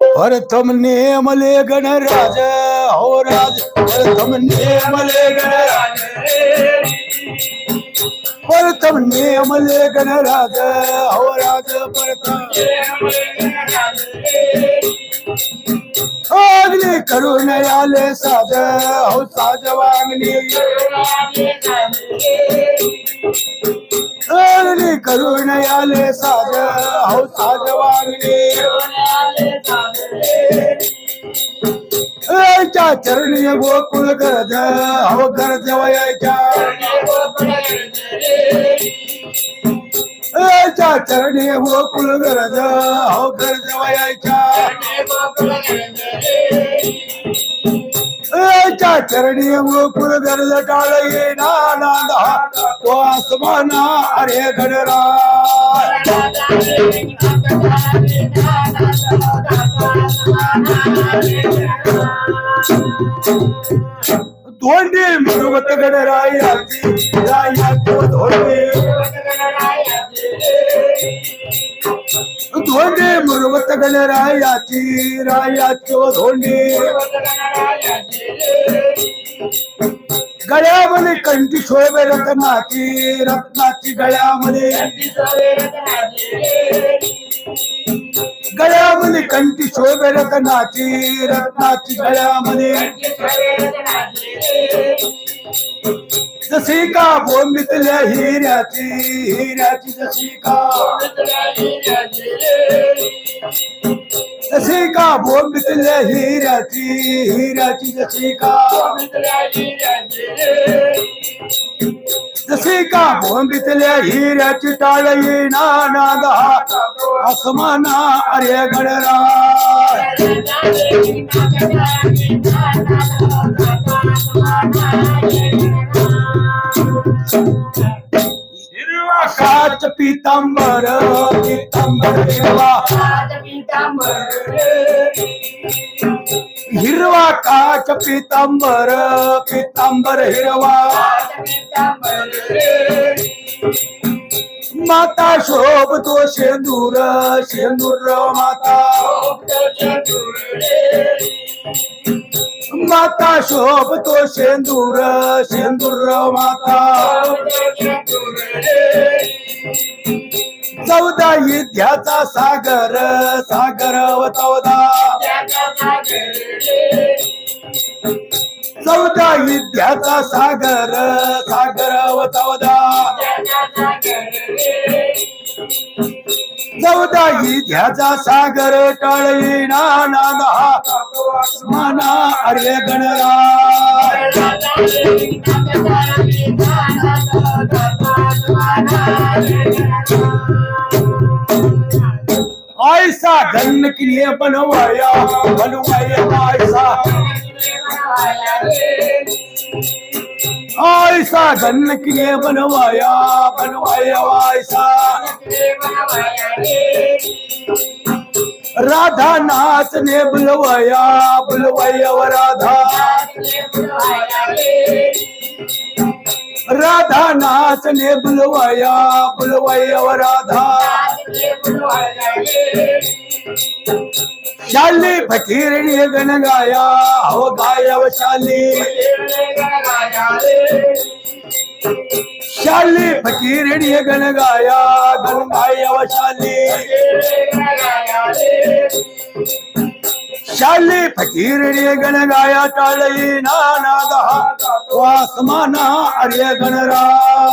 और तुमने मले गणराज, हो राज। और तुमने मले गणराज। पर तुमने मले गणराज, हो राज पर अग्नि करो नयाले साज, हो साजवाग्नि वांगली आले साज हो साज वागणे चरणी गोकुळ गरज हो गरज वयाच्या चरणी गोकुळ गरज हो गरज वयाच्या याच्या चरणी गोकुळ गरज टाळ येना नांदा वासमाना अरे गणराज धोंडे मृगत गणरायाची राया तो धोंडे मृगत गणरायाची राया तो धोंडे। गळ्यामध्ये कंठी शोभे रत्नाची रत्नाची गळ्यामध्ये गळ्यामध्ये कंठी शोभे रत्नाची रत्नाची गळ्यामध्ये जशी का बोंबितल्या हिऱ्याची हिऱ्याची जशी का जशी का बोंबितल्या हिऱ्याची हिऱ्याची जशी का जशी का बोंबितल्या हिऱ्याची टाळ येना नादा आसमाना अरे गणराज हिरवा काच पितांबर पितांबर हिरवा हिरवा काच पितांबर पितांबर हिरवा. माता शोभतो शेंदूर शेंदूर माता. माता शोभतो शेंदूर शेंदूर माता. चौदा युद्ध्याचा सागर सागर व चौदा. चौदा युद्धाचा सागर सागर व चौदा ध्याचा सागर टळीना नादा मना अरे गणरा ऐसा धन के लिए बनवाया बनवाया ऐसा ऐसा धन के लिए बनवाया बनवाया ऐसा राधा नाच ने बुलवाया बुलवाया राधा राधा। नाच ने बुलवाया बुलवाया राधा। शाली फकीरणी गण गाया, हो गाया शाली। शाली फकीरणी गण गाया गण गाया शाली। शाली फकीरणी गण गाया टाळई नानादा वासमाना अर्य गणराज